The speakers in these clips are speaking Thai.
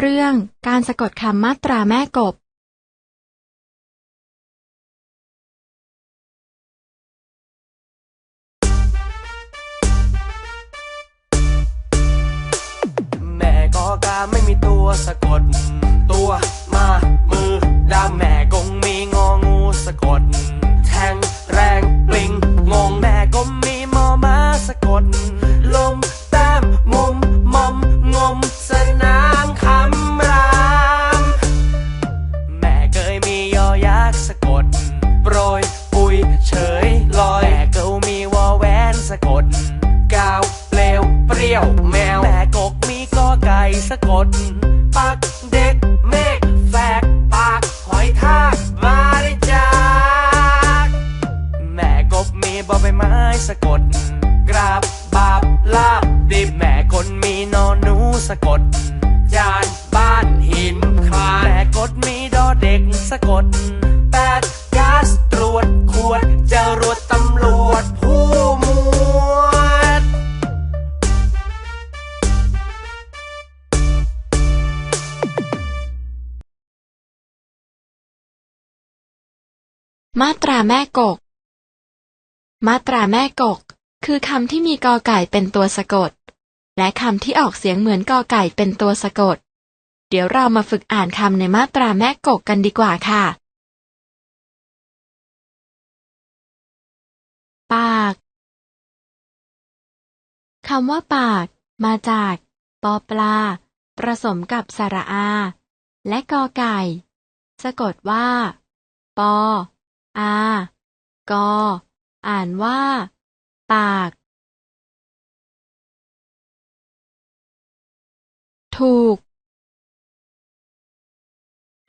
เรื่องการสะกดคำมาตราแม่กบแม่กอกาไม่มีตัวสะกด ตัวมามือดาแม่กงมีงองูสะกด แทงแรงปลิงงะกด ปักเด็กเมฆแฝกปากหอยทากมาได้จากแม่กบมีบอใบไม้สะกด กราบบาบลาบดิบแม่คนมีนอนหนูสะกด จานบ้านหินคลานแม่กดมีดอเด็กสะกดแปดก๊าซตรวจขวดจรวด มาตราแม่กก มาตราแม่กก คือคำที่มีกอไก่เป็นตัวสะกด และคำที่ออกเสียงเหมือนกอไก่เป็นตัวสะกด เดี๋ยวเรามาฝึกอ่านคำในมาตราแม่กกกันดีกว่าค่ะ ปาก คำว่าปาก มาจาก ปอปลา ผสมกับสระอา และกอไก่ สะกดว่า ปอ อา กอ อ่านว่า ปาก ถูก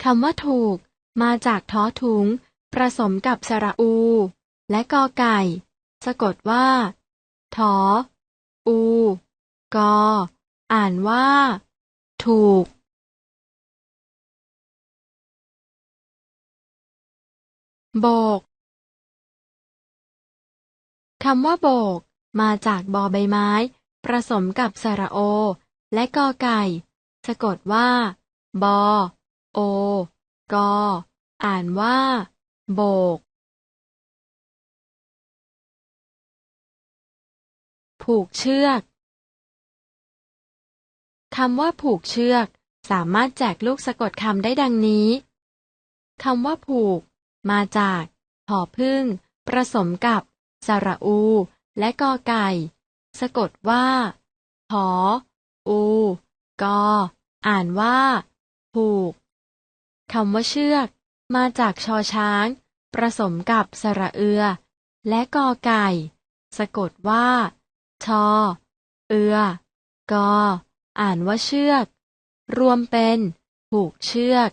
คำว่าถูก มาจากท้อถุง ผสมกับสระอู และกอไก่ สะกดว่าถออู กอ อ่านว่า ถูก โบก คำว่าโบก มาจากบอใบไม้ ผสมกับสระโอ และกอไก่ สะกดว่า บอ โอ กอ อ่านว่า โบก ผูกเชือก คำว่าผูกเชือก สามารถแจกลูกสะกดคำได้ดังนี้ คำว่าผูก มาจากหอพึ่งผสมกับสระอู และกอไก่ สะกดว่าหออูกออ่านว่า ผูกคำว่าเชือก มาจากชอช้างผสมกับสระเอือ และกอไก่ สะกดว่า ชอ เอือ กอ อ่านว่าเชือก รวมเป็น ผูกเชือก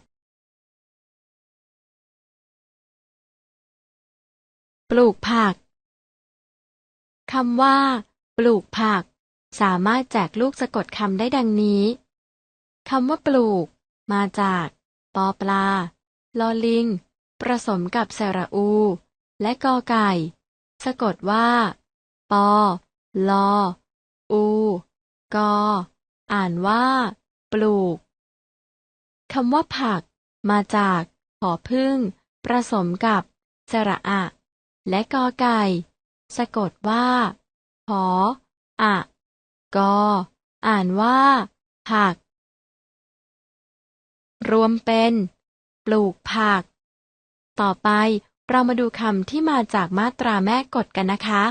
ปลูกผัก คำว่า ปลูกผัก สามารถแจกลูกสะกดคำได้ดังนี้คำว่าปลูก มาจาก ปอปลา ลอลิง ผสมกับสระอู และกอไก่ สะกดว่า ปอ ลอ อู กอ อ่านว่า ปลูกคำว่าผัก มาจากหอพึ่งผสมกับสระอะ และกอไก่ สะกดว่าหออะกอ อ่านว่า ผัก รวมเป็น ปลูกผัก ต่อไปเรามาดูคำที่มาจากมาตราแม่กฎกันนะคะ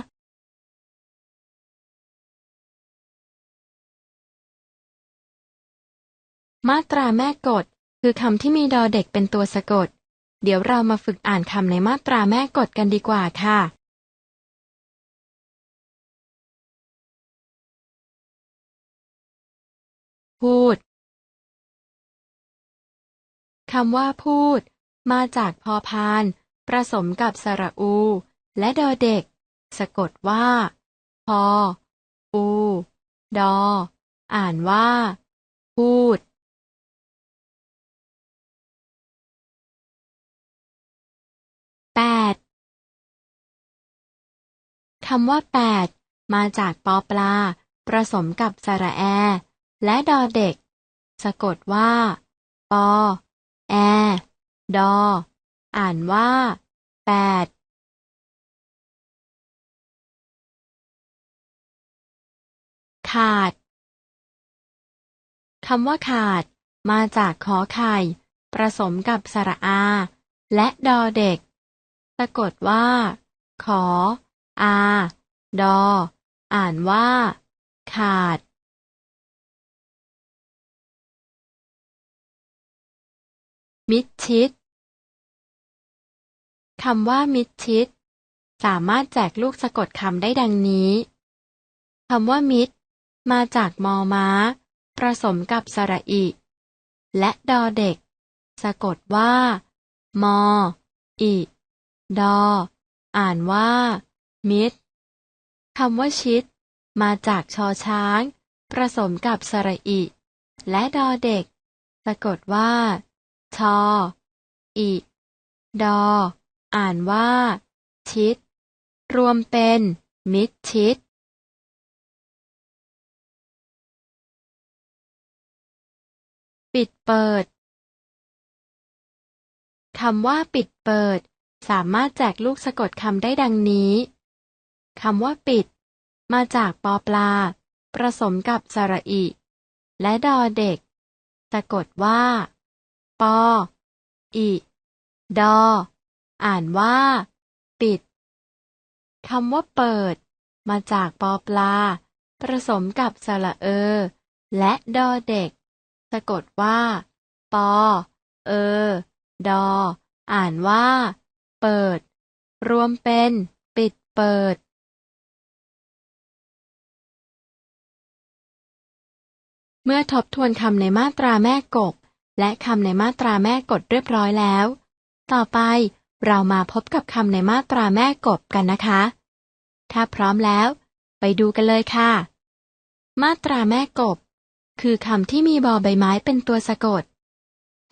มาตราแม่กฎคือคำที่มีดอเด็กเป็นตัวสะกด เดี๋ยวเรามาฝึกอ่านคำในมาตราแม่กฎกันดีกว่าค่ะ พูด คำว่าพูด มาจากพอพานผสมกับสระอู และดอเด็ก สะกดว่า พอ อู ดอ อ่านว่า พูด คำว่าแปดมาจากปอปลาผสมกับสระแอ และดอเด็ก สะกดว่า ปอ แอ ดอ อ่านว่าแปดขาดคำว่าขาด มาจากขอไข่ผสมกับสระอา และดอเด็ก สะกดว่า ขอ อา ดอ อ่านว่า ขาดมิดชิด คำว่ามิดชิด สามารถแจกลูกสะกดคำได้ดังนี้ คำว่ามิด มาจากมอม้าผสมกับสระอิ และดอเด็ก สะกดว่า มอ อิ ดอ อ่านว่า มิดคำว่าชิด มาจากชอช้าง ผสมกับสระอิ และดอเด็ก สะกดว่า ชอ อิ ดอ อ่านว่า ชิด รวมเป็น มิดชิดปิดเปิด คำว่าปิดเปิด สามารถแจกลูกสะกดคำได้ดังนี้ คำว่าปิด มาจากปอปลา ผสมกับสระอิ และดอเด็ก สะกดว่า ปอ อิ ดอ อ่านว่า ปิด คำว่าเปิด มาจากปอปลา ผสมกับสระเออและดอเด็ก สะกดว่า ปอเออดอ อ่านว่า เปิด รวมเป็น ปิดเปิด เมื่อทบทวนคำในมาตราแม่กบและคำในมาตราแม่กดเรียบร้อยแล้ว ต่อไปเรามาพบกับคำในมาตราแม่กบกันนะคะ ถ้าพร้อมแล้ว ไปดูกันเลยค่ะ มาตราแม่กบ คือคำที่มีบอใบไม้เป็นตัวสะกด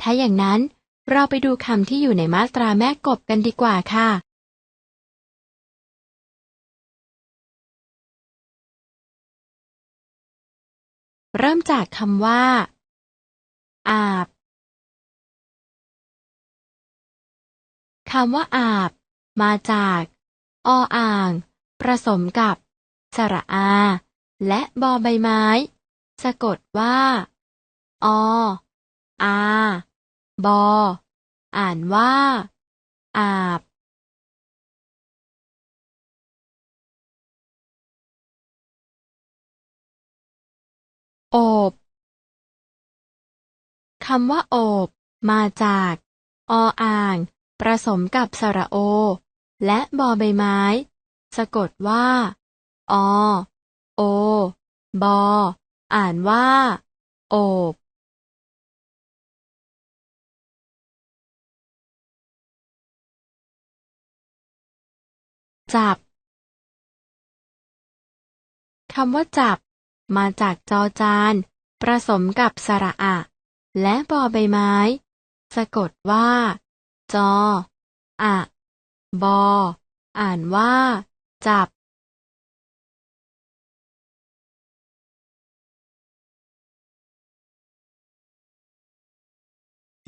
ถ้าอย่างนั้นเราไปดูคำที่อยู่ในมาตราแม่กบกันดีกว่าค่ะ เริ่มจากคำว่า อาบ คำว่าอาบ มาจาก ออ่าง ผสมกับ สระอา และบอใบไม้ สะกดว่า ออา บอ อ่านว่า อาบ โอบคำว่าโอบมาจาก ออ่างผสมกับสระโอ และบอใบไม้ สะกดว่า อ โอ บอ อ่านว่า โอบจับ คำว่าจับ มาจากจอจานผสมกับสระอะ และบอใบไม้ สะกดว่า จอ อะ บอ อ่านว่า จับ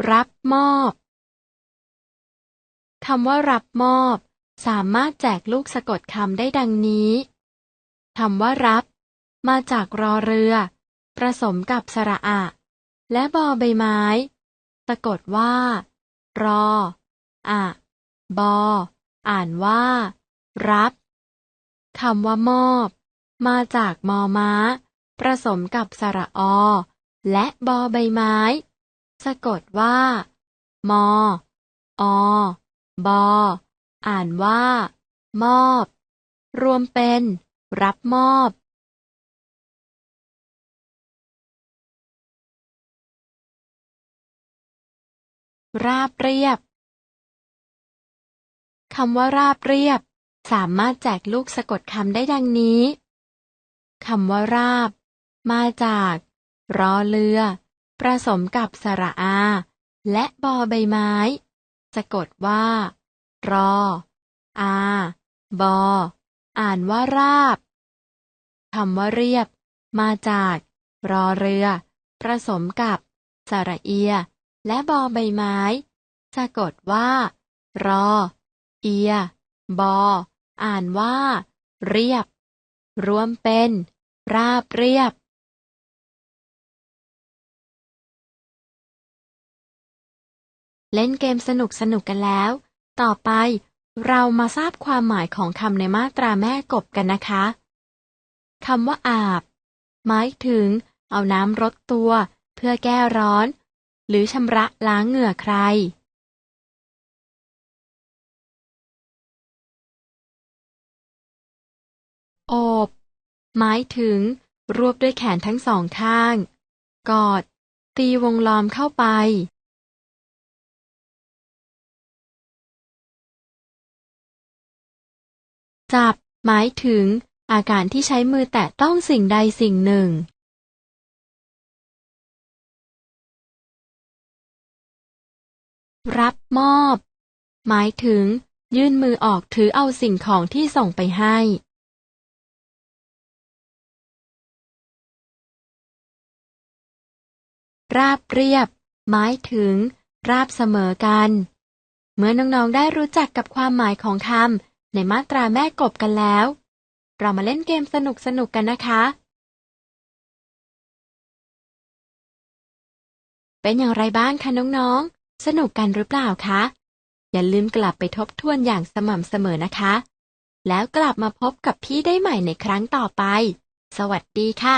รับมอบคำว่ารับมอบ สามารถแจกลูกสะกดคำได้ดังนี้ คำว่ารับ มาจากรอเรือ ผสมกับสระอะ และบอใบไม้ สะกดว่า รอ อะ บอ อ่านว่า รับคำว่ามอบ มาจากมอม้า ผสมกับสระอ และบอใบไม้ สะกดว่า มอ อ บอ อ่านว่า มอบ รวมเป็น รับมอบ ราบเรียบ คำว่าราบเรียบ สามารถแจกลูกสะกดคำได้ดังนี้คำว่าราบ มาจาก รอเรือ ผสมกับสระอา และบอใบไม้ สะกดว่า รอ อา บอ อ่านว่าราบคำว่าเรียบ มาจาก รอเรือ ผสมกับ สระเอีย และบอใบไม้ สะกดว่า รอ เอีย บอ อ่านว่า เรียบ รวมเป็น ราบเรียบ เล่นเกมสนุกสนุกกันแล้ว ต่อไปเรามาทราบความหมายของคำในมาตราแม่กบกันนะคะ คำว่าอาบ หมายถึง เอาน้ำรดตัว เพื่อแก้ร้อน หรือชำระล้างเหงื่อใครโอบหมายถึง รวบด้วยแขนทั้งสองข้าง กอด ตีวงล้อมเข้าไป จับ หมายถึง อาการที่ใช้มือแตะต้องสิ่งใดสิ่งหนึ่ง รับมอบ หมายถึง ยื่นมือออกถือเอาสิ่งของที่ส่งไปให้ ราบเรียบ หมายถึง ราบเสมอกัน เมื่อน้อง ๆ ได้รู้จักกับความหมายของคำในมาตราแม่กบกันแล้ว เรามาเล่นเกมสนุกๆกันนะคะ เป็นอย่างไรบ้างคะน้อง ๆ สนุกกันหรือเปล่าคะ อย่าลืมกลับไปทบทวนอย่างสม่ำเสมอนะคะ แล้วกลับมาพบกับพี่ได้ใหม่ในครั้งต่อไป สวัสดีค่ะ